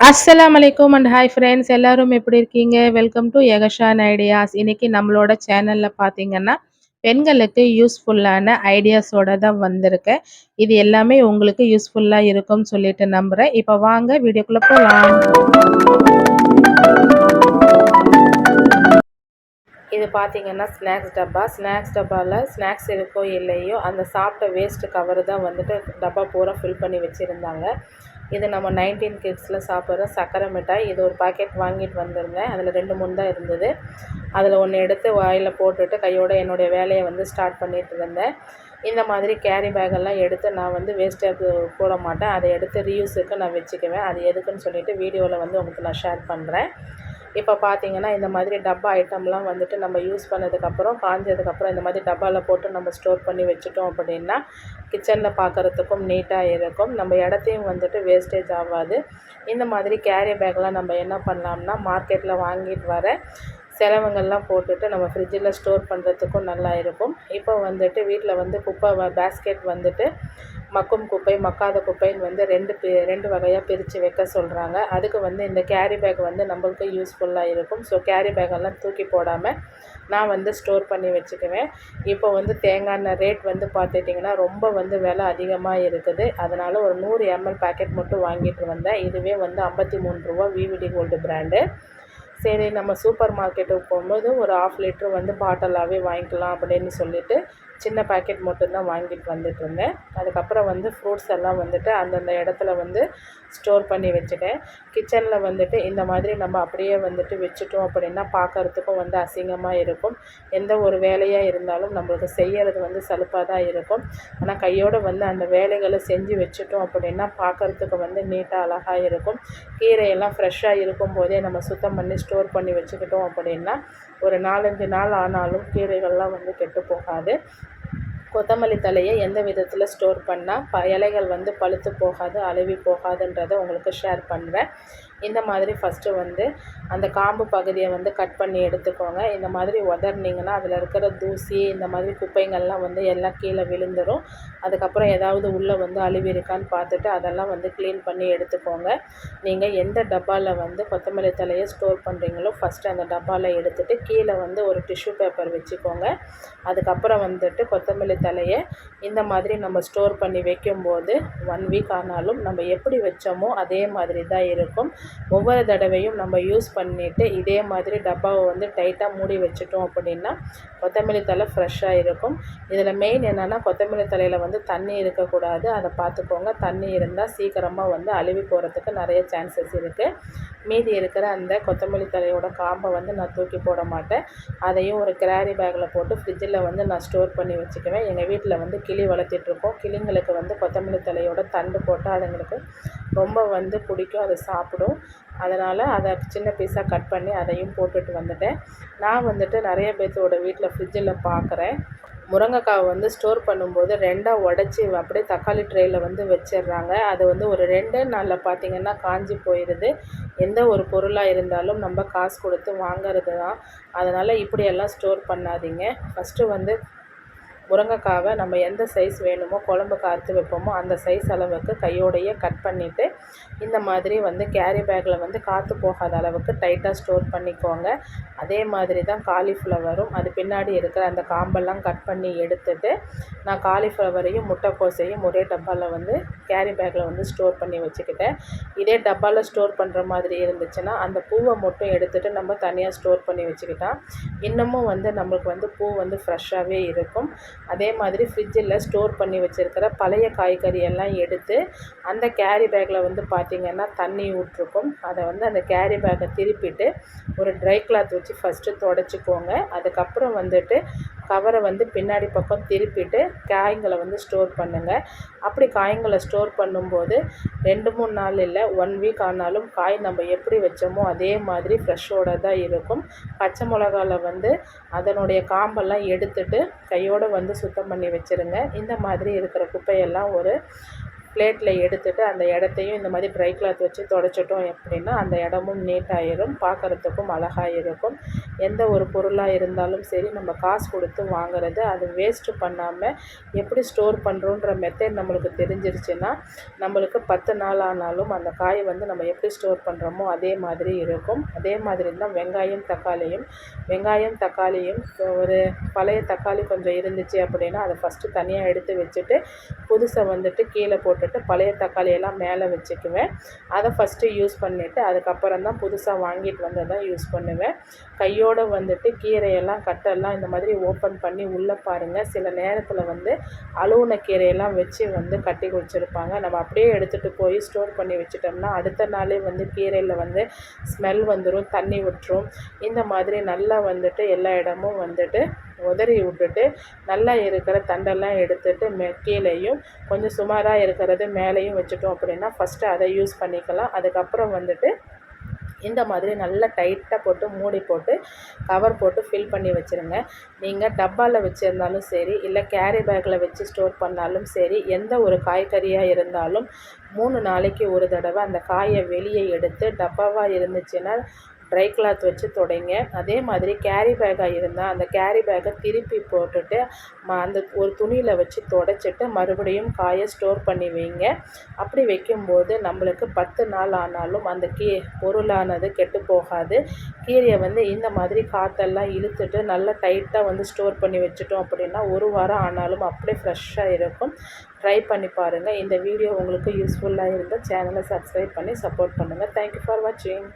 அஸ்லாம் அலைக்கும் and hi friends எல்லாரும் எப்படி இருக்கீங்க? வெல்கம் டு யகஷான் ஐடியாஸ் இன்னைக்கு நம்மளோட சேனலில் பார்த்தீங்கன்னா பெண்களுக்கு யூஸ்ஃபுல்லான ஐடியாஸோட தான் வந்திருக்கேன் இது எல்லாமே உங்களுக்கு யூஸ்ஃபுல்லாக இருக்கும்னு சொல்லிட்டு நம்புகிறேன் இப்போ வாங்க வீடியோக்குள்ளே போகலாம் இது பார்த்தீங்கன்னா ஸ்நாக்ஸ் டப்பா. ஸ்நாக்ஸ் டப்பாவில் ஸ்நாக்ஸ் இருக்கோ இல்லையோ அந்த சாப்பிட்ட வேஸ்ட்டு கவர் தான் வந்துட்டு டப்பா பூரா ஃபில் பண்ணி வச்சுருந்தாங்க. இது நம்ம நைன்டீன் கிட்ஸில் சாப்பிட்ற சக்கரை மிட்டாய். இது ஒரு பாக்கெட் வாங்கிட்டு வந்திருந்தேன். அதில் ரெண்டு மூணு தான் இருந்தது. அதில் ஒன்று எடுத்து வாயில் போட்டுட்டு கையோட என்னுடைய வேலையை வந்து ஸ்டார்ட் பண்ணிட்டு இருந்தேன். இந்த மாதிரி கேரி பேக்கெல்லாம் எடுத்து நான் வந்து வேஸ்ட்டாக போட மாட்டேன். அதை எடுத்து ரீயூஸுக்கு நான் வச்சுக்குவேன். அது எதுக்குன்னு சொல்லிட்டு வீடியோவில் வந்து உங்களுக்கு நான் ஷேர் பண்ணுறேன் இப்போ பார்த்தீங்கன்னா இந்த மாதிரி டப்பா ஐட்டம்லாம் வந்துட்டு நம்ம யூஸ் பண்ணதுக்கப்புறம் காஞ்சதுக்கப்புறம் இந்த மாதிரி டப்பாவில் போட்டு நம்ம ஸ்டோர் பண்ணி வச்சுட்டோம் அப்படின்னா கிச்சனில் பார்க்குறதுக்கும் நீட்டாக இருக்கும். நம்ம இடத்தையும் வந்துட்டு வேஸ்டேஜ் ஆகாது. இந்த மாதிரி கேரி பேக்லாம் நம்ம என்ன பண்ணலாம்னா மார்க்கெட்டில் வாங்கிட்டு வர செலவுங்கள்லாம் போட்டுட்டு நம்ம ஃப்ரிட்ஜில் ஸ்டோர் பண்ணுறதுக்கும் நல்லா இருக்கும். இப்போ வந்துட்டு வீட்டில் வந்து குப்பை பேஸ்கெட் வந்துட்டு மக்கும் குப்பை மக்காத குப்பைன்னு வந்து ரெண்டு பி ரெண்டு வகையாக பிரித்து வைக்க சொல்கிறாங்க அதுக்கு வந்து இந்த கேரி பேக் வந்து நம்மளுக்கு யூஸ்ஃபுல்லாக இருக்கும். ஸோ கேரி பேக்கெல்லாம் தூக்கி போடாமல் நான் வந்து ஸ்டோர் பண்ணி வச்சுக்குவேன். இப்போ வந்து தேங்காய் ரேட் வந்து பார்த்துட்டிங்கன்னா ரொம்ப வந்து விலை அதிகமாக இருக்குது. அதனால் ஒரு நூறு எம்எல் பேக்கெட் மட்டும் வாங்கிட்டு வந்தேன். இதுவே வந்து ஐம்பத்தி மூணு ரூபா விவிடி கோல்டு பிராண்டு சரி நம்ம சூப்பர் மார்க்கெட்டுக்கு போகும்போது ஒரு ஆஃப் லிட்ரு வந்து பாட்டலாகவே வாங்கிக்கலாம் அப்படின்னு சொல்லிட்டு சின்ன பேக்கெட் மட்டும்தான் வாங்கிட்டு வந்துட்டு இருந்தேன். அதுக்கப்புறம் வந்து ஃப்ரூட்ஸ் எல்லாம் வந்துட்டு அந்தந்த இடத்துல வந்து ஸ்டோர் பண்ணி வச்சுட்டேன். கிச்சனில் வந்துட்டு இந்த மாதிரி நம்ம அப்படியே வந்துட்டு வச்சுட்டோம் அப்படின்னா பார்க்குறதுக்கும் வந்து அசிங்கமாக இருக்கும். எந்த ஒரு வேலையாக இருந்தாலும் நம்மளுக்கு செய்கிறது வந்து சலுப்பாக தான் இருக்கும். ஆனால் கையோடு வந்து அந்த வேலைகளை செஞ்சு வச்சுட்டோம் அப்படின்னா பார்க்குறதுக்கு வந்து நீட்டாக அழகாக இருக்கும். கீரையெல்லாம் ஃப்ரெஷ்ஷாக இருக்கும் போதே நம்ம சுத்தம் பண்ணி ஸ்டோர் பண்ணி வச்சுக்கிட்டோம் அப்படின்னா ஒரு நாலஞ்சு நாள் ஆனாலும் கீரைகள்லாம் வந்து கெட்டு போகாது. கொத்தமல்லி தலையை எந்த விதத்தில் ஸ்டோர் பண்ணால் ப இலைகள் வந்து பழுத்து போகாது அழுவி போகாதுன்றதை உங்களுக்கு ஷேர் பண்ணுறேன் இந்த மாதிரி ஃபஸ்ட்டு வந்து அந்த காம்பு பகுதியை வந்து கட் பண்ணி எடுத்துக்கோங்க. இந்த மாதிரி உதறினீங்கன்னா அதில் இருக்கிற தூசி இந்த மாதிரி குப்பைங்கள்லாம் வந்து எல்லாம் கீழே விழுந்துடும் அதுக்கப்புறம் ஏதாவது உள்ளே வந்து அழுவி இருக்கான்னு பார்த்துட்டு அதெல்லாம் வந்து க்ளீன் பண்ணி எடுத்துக்கோங்க. நீங்கள் எந்த டப்பாவில் வந்து கொத்தமல்லி தலையை ஸ்டோர் பண்ணுறீங்களோ ஃபஸ்ட்டு அந்த டப்பாவில் எடுத்துகிட்டு கீழே வந்து ஒரு டிஷ்யூ பேப்பர் வச்சுக்கோங்க. அதுக்கப்புறம் வந்துட்டு கொத்தமல்லி தலையை இந்த மாதிரி நம்ம ஸ்டோர் பண்ணி வைக்கும்போது ஒன் வீக் ஆனாலும் நம்ம எப்படி வச்சோமோ அதே மாதிரி தான் இருக்கும். ஒவ்வொரு தடவையும் நம்ம யூஸ் பண்ணிவிட்டு இதே மாதிரி டப்பாவை வந்து டைட்டாக மூடி வச்சுட்டோம் அப்படின்னா கொத்தமல்லி தலை ஃப்ரெஷ்ஷாக இருக்கும். இதில் மெயின் என்னென்னா கொத்தமல்லி தலையில் வந்து தண்ணி இருக்கக்கூடாது. அதை பார்த்துக்கோங்க. தண்ணி இருந்தால் சீக்கிரமாக வந்து அழுவி போகிறதுக்கு நிறைய சான்சஸ் இருக்குது மீதி இருக்கிற அந்த கொத்தமல்லி தலையோட காம்பை வந்து நான் தூக்கி போட மாட்டேன். அதையும் ஒரு கிராரி பேக்கில் போட்டு ஃப்ரிட்ஜில் வந்து நான் ஸ்டோர் பண்ணி வச்சுக்குவேன். எங்கள் வீட்டில் வந்து கிளி வளர்த்திட்ருக்கோம் கிளிங்களுக்கு வந்து கொத்தமல்லி தலையோட தண்டு போட்டால் அதுங்களுக்கு ரொம்ப வந்து பிடிக்கும். அதை சாப்பிடும். அதனால் அதை சின்ன பீஸாக கட் பண்ணி அதையும் போட்டுட்டு வந்துட்டேன். நான் வந்துட்டு நிறைய பேர்த்தோட வீட்டில் ஃப்ரிட்ஜில் பார்க்குறேன் முருங்கைக்காவை வந்து ஸ்டோர் பண்ணும்போது ரெண்டாக உடச்சி அப்படியே தக்காளி ட்ரேயில் வந்து வச்சிடுறாங்க. அது வந்து ஒரு ரெண்டு நாளில் பார்த்திங்கன்னா காஞ்சி போயிடுது எந்த ஒரு பொருளாக இருந்தாலும் நம்ம காசு கொடுத்து வாங்கிறது தான் அதனால் இப்படியெல்லாம் ஸ்டோர் பண்ணாதீங்க. ஃபஸ்ட்டு வந்து முருங்கைக்காவை நம்ம எந்த சைஸ் வேணுமோ குழம்புக்கு அறுத்து வைப்போமோ அந்த சைஸ் அளவுக்கு கையோடையே கட் பண்ணிவிட்டு இந்த மாதிரி வந்து கேரி பேக்கில் வந்து காற்று போகாத அளவுக்கு டைட்டாக ஸ்டோர் பண்ணிக்கோங்க. அதே மாதிரி தான் காலிஃப்ளவரும் அது பின்னாடி இருக்கிற அந்த காம்பெல்லாம் கட் பண்ணி எடுத்துட்டு நான் காலிஃப்ளவரையும் முட்டைக்கோசையும் ஒரே டப்பாவில் வந்து கேரி பேக்கில் வந்து ஸ்டோர் பண்ணி வச்சுக்கிட்டேன். இதே டப்பாவில் ஸ்டோர் பண்ணுற மாதிரி இருந்துச்சுன்னா அந்த பூவை மட்டும் எடுத்துகிட்டு நம்ம தனியாக ஸ்டோர் பண்ணி வச்சுக்கிட்டால் இன்னமும் வந்து நம்மளுக்கு வந்து பூ வந்து ஃப்ரெஷ்ஷாகவே இருக்கும். அதே மாதிரி ஃப்ரிட்ஜில் ஸ்டோர் பண்ணி வச்சுருக்கிற பழைய காய்கறி எல்லாம் எடுத்து அந்த கேரி பேக்கில் வந்து பார்த்திங்கன்னா தண்ணி விட்ருக்கும் அதை வந்து அந்த கேரி பேக்கை திருப்பிட்டு ஒரு ட்ரை கிளாத் வச்சு ஃபஸ்ட்டு தொடச்சிக்கோங்க. அதுக்கப்புறம் வந்துட்டு கவரை வந்து பின்னாடி பக்கம் திருப்பிட்டு காய்களை வந்து ஸ்டோர் பண்ணுங்கள் அப்படி காய்களை ஸ்டோர் பண்ணும்போது ரெண்டு மூணு நாள் இல்லை ஒன் வீக் ஆனாலும் காய் நம்ம எப்படி வச்சோமோ அதே மாதிரி ஃப்ரெஷ்ஷோட தான் இருக்கும். பச்சை மிளகாவில் வந்து அதனுடைய காம்பெல்லாம் எடுத்துட்டு கையோடு வந்து சுத்தம் பண்ணி வச்சுருங்க. இந்த மாதிரி இருக்கிற குப்பையெல்லாம் ஒரு பிளேட்டில் எடுத்துகிட்டு அந்த இடத்தையும் இந்த மாதிரி ட்ரை கிளாத் வச்சு தொடச்சிட்டோம் அப்படின்னா அந்த இடமும் நீட்டாயிரும் பார்க்குறதுக்கும் அழகாக இருக்கும். எந்த ஒரு பொருளாக இருந்தாலும் சரி நம்ம காசு கொடுத்து வாங்குறது அது வேஸ்ட்டு பண்ணாமல் எப்படி ஸ்டோர் பண்ணுறோன்ற மெத்தட் நம்மளுக்கு தெரிஞ்சிருச்சுன்னா நம்மளுக்கு பத்து நாள் ஆனாலும் அந்த காய் வந்து நம்ம எப்படி ஸ்டோர் பண்ணுறோமோ அதே மாதிரி இருக்கும். அதே மாதிரி தான் வெங்காயம் தக்காளியும் வெங்காயம் தக்காளியும் ஒரு பழைய தக்காளி கொஞ்சம் இருந்துச்சு அப்படின்னா அதை ஃபஸ்ட்டு தனியாக எடுத்து வச்சுட்டு புதுசை வந்துட்டு கீழே போட்டு போட்டுட்டு பழைய தக்காளியெல்லாம் மேலே வச்சுக்குவேன். அதை ஃபஸ்ட்டு யூஸ் பண்ணிவிட்டு அதுக்கப்புறம் தான் புதுசாக வாங்கிட்டு வந்து தான் யூஸ் பண்ணுவேன். கையோடு வந்துட்டு கீரையெல்லாம் கட்டெல்லாம் இந்த மாதிரி ஓப்பன் பண்ணி உள்ளே பாருங்கள் சில நேரத்தில் வந்து அழுவுன கீரையெல்லாம் வச்சு வந்து கட்டி வச்சுருப்பாங்க நம்ம அப்படியே எடுத்துகிட்டு போய் ஸ்டோர் பண்ணி வச்சுட்டோம்னா அடுத்த நாளே வந்து கீரையில் வந்து ஸ்மெல் வந்துடும் தண்ணி விட்டுரும் இந்த மாதிரி நல்லா வந்துட்டு எல்லா இடமும் வந்துட்டு உதறி விட்டுட்டு நல்லா இருக்கிற தண்டெல்லாம் எடுத்துட்டு மே கீழேயும் கொஞ்சம் சுமாராக இருக்கிறது மேலேயும் வச்சுட்டோம் அப்படின்னா ஃபஸ்ட்டு அதை யூஸ் பண்ணிக்கலாம். அதுக்கப்புறம் வந்துட்டு இந்த மாதிரி நல்லா டைட்டாக போட்டு மூடி போட்டு கவர் போட்டு ஃபில் பண்ணி வச்சுருங்க. நீங்கள் டப்பாவில் வச்சுருந்தாலும் சரி இல்லை கேரி பேக்கில் வச்சு ஸ்டோர் பண்ணாலும் சரி எந்த ஒரு காய்கறியாக இருந்தாலும் மூணு நாளைக்கு ஒரு தடவை அந்த காயை வெளியே எடுத்து டப்பாவாக இருந்துச்சுன்னா ட்ரை கிளாத் வச்சு துடைங்க. அதே மாதிரி கேரி பேக்காக இருந்தால் அந்த கேரி பேக்கை திருப்பி போட்டுட்டு ம அந்த ஒரு துணியில் வச்சு துடைச்சிட்டு மறுபடியும் காயை ஸ்டோர் பண்ணி வைங்க. அப்படி வைக்கும்போது நம்மளுக்கு பத்து நாள் ஆனாலும் அந்த கீ பொருளானது கெட்டு போகாது. கீரையை வந்து இந்த மாதிரி காற்றெல்லாம் இழுத்துட்டு நல்லா டைட்டாக வந்து ஸ்டோர் பண்ணி வச்சுட்டோம் அப்படின்னா ஒரு வாரம் ஆனாலும் அப்படியே ஃப்ரெஷ்ஷாக இருக்கும். ட்ரை பண்ணி பாருங்கள் இந்த வீடியோ உங்களுக்கு யூஸ்ஃபுல்லாக இருந்தால் சேனலை சப்ஸ்கிரைப் பண்ணி சப்போர்ட் பண்ணுங்கள் தேங்க்யூ ஃபார் வாட்சிங்